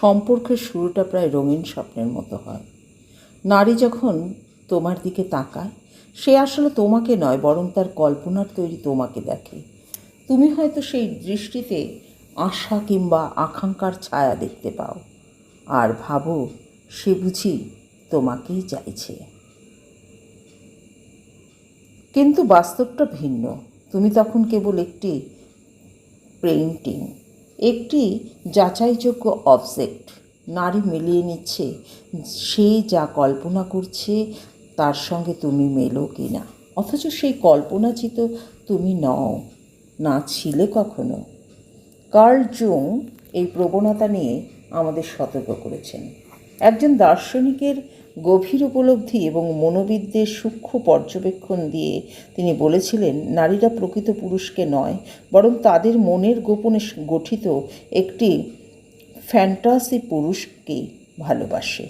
সম্পর্কের শুরুটা প্রায় রঙিন স্বপ্নের মতো হয়। নারী যখন তোমার দিকে তাকায়, সে আসলে তোমাকে নয়, বরং তার কল্পনার তৈরি তোমাকে দেখে। তুমি হয়তো সেই দৃষ্টিতে আশা কিংবা আকাঙ্ক্ষার ছায়া দেখতে পাও। আর ভাবো, সে বুঝি তোমাকেই চাইছে। কিন্তু বাস্তবটা ভিন্ন। তুমি তখন কেবল একটি পেইন্টিং একটি যাচাইযোগ্য অবজেক্ট নারী মিলিয়ে নিচ্ছে। সে যা কল্পনা করছে, তার সঙ্গে তুমি মেলো কি না অথচ সেই কল্পনাচিত তুমি নও, না ছিলে কখনো। কার্ল জুং এই প্রবণতা নিয়ে আমাদের সতর্ক করেছেন। একজন দার্শনিকের গভীর উপলব্ধি এবং মনোবিদদের সূক্ষ্ম পর্যবেক্ষণ দিয়ে তিনি বলেছিলেন, নারীরা প্রকৃত পুরুষকে নয়, বরং তাদের মনের গোপনে গঠিত একটি ফ্যান্টাসি পুরুষকে ভালোবাসে।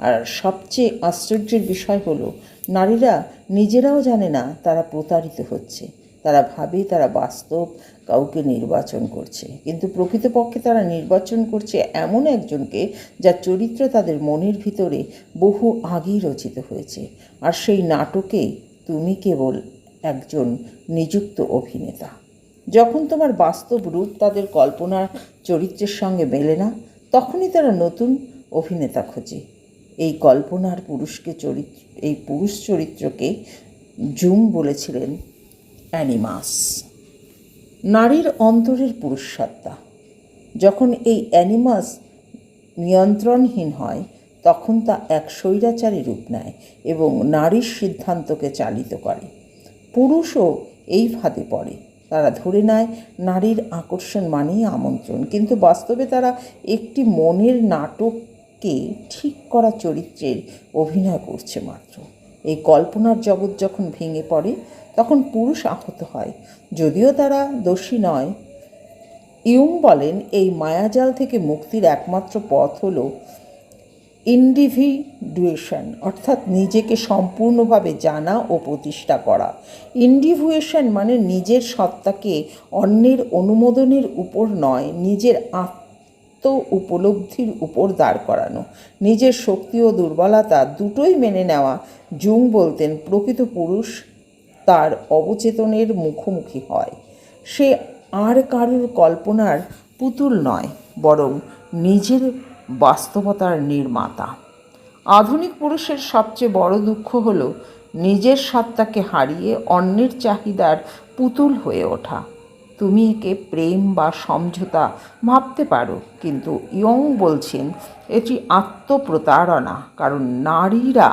আর সবচেয়ে আশ্চর্যের বিষয় হলো, নারীরা নিজেরাও জানে না তারা প্রতারিত হচ্ছে। তারা ভাবে, তারা বাস্তব, কাউকে নির্বাচন করছে। কিন্তু প্রকৃতপক্ষে তারা নির্বাচন করছে এমন একজনকে যার চরিত্র তাদের মনের ভিতরে বহু আগেই রচিত হয়েছে। আর সেই নাটকে তুমি কেবল একজন নিযুক্ত অভিনেতা। যখন তোমার বাস্তব রূপ তাদের কল্পনার চরিত্রের সঙ্গে মেলে না, তখনই তারা নতুন অভিনেতা খোঁজে। এই কল্পনার পুরুষকে চরিত্র, এই পুরুষ চরিত্রকে জুম বলেছিলেন অ্যানিমাস। নারীর অন্তরের পুরুষসত্তা যখন এই অ্যানিমাস নিয়ন্ত্রণহীন হয়, তখন তা এক স্বৈরাচারী রূপ নেয় এবং নারীর সিদ্ধান্তকে চালিত করে। পুরুষও এই ফাঁদে পড়ে। তারা ধরে নেয়, নারীর আকর্ষণ মানেই আমন্ত্রণ। কিন্তু বাস্তবে তারা একটি মনের নাটককে ঠিক করা চরিত্রের অভিনয় করছে মাত্র। এই কল্পনার জগৎ যখন ভেঙে পড়ে তখন পুরুষ আহত হয়, যদিও তারা দোষী নয়। ইউং বলেন, এই মায়াজাল থেকে মুক্তির একমাত্র পথ হল ইন্ডিভিডুয়েশন, অর্থাৎ নিজেকে সম্পূর্ণভাবে জানা ও প্রতিষ্ঠা করা। ইন্ডিভিউয়েশন মানে নিজের সত্তাকে অন্যের অনুমোদনের উপর নয়, নিজের আত্ম উপলব্ধির উপর দাঁড় করানো। নিজের শক্তি ও দুর্বলতা দুটোই মেনে নেওয়া, জুং বলতেন, প্রকৃত পুরুষ তার অবচেতনের মুখোমুখি হয়। সে আর কারোর কল্পনার পুতুল নয়, বরং নিজের বাস্তবতার নির্মাতা। আধুনিক পুরুষের সবচেয়ে বড় দুঃখ হল নিজের সত্তাকে হারিয়ে অন্যের চাহিদার পুতুল হয়ে ওঠা। তুমি একে প্রেম বা সমঝোতা ভাবতে পারো, কিন্তু ইয়ং বলছেন, এটি আত্মপ্রতারণা, কারণ নারীরা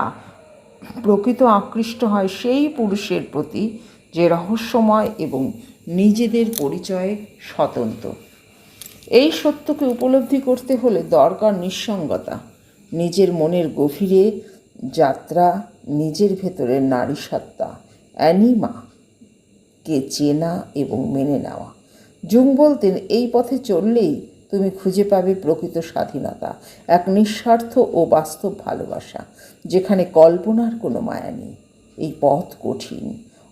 প্রকৃত আকৃষ্ট হয় সেই পুরুষের প্রতি যে রহস্যময় এবং নিজেদের পরিচয়ে স্বতন্ত্র। এই সত্যকে উপলব্ধি করতে হলে দরকার নিঃসঙ্গতা, নিজের মনের গভীরে যাত্রা, নিজের ভেতরের নারী সত্তা, অ্যানিমা কে চেনা এবং মেনে নেওয়া। জুং বলতেন এই পথে চললেই তুমি খুঁজে পাবে প্রকৃত স্বাধীনতা, এক নিঃস্বার্থ ও বাস্তব ভালোবাসা, যেখানে কল্পনার কোনো মায়া নেই। এই পথ কঠিন।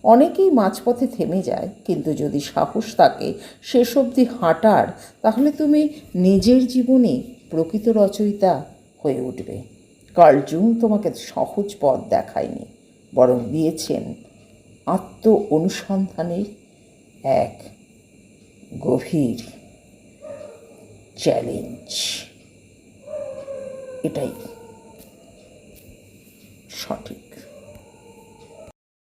অনেকেই মাঝপথে থেমে যায়, কিন্তু যদি সাহস থাকে শেষ অবধি হাঁটার, তাহলে তুমি নিজের জীবনে প্রকৃত রচয়িতা হয়ে উঠবে। কার্ল জুং তোমাকে সহজ পথ দেখায়নি, বরং দিয়েছেন আত্ম অনুসন্ধানের এক গভীর চ্যালেঞ্জ এটাই সঠিক।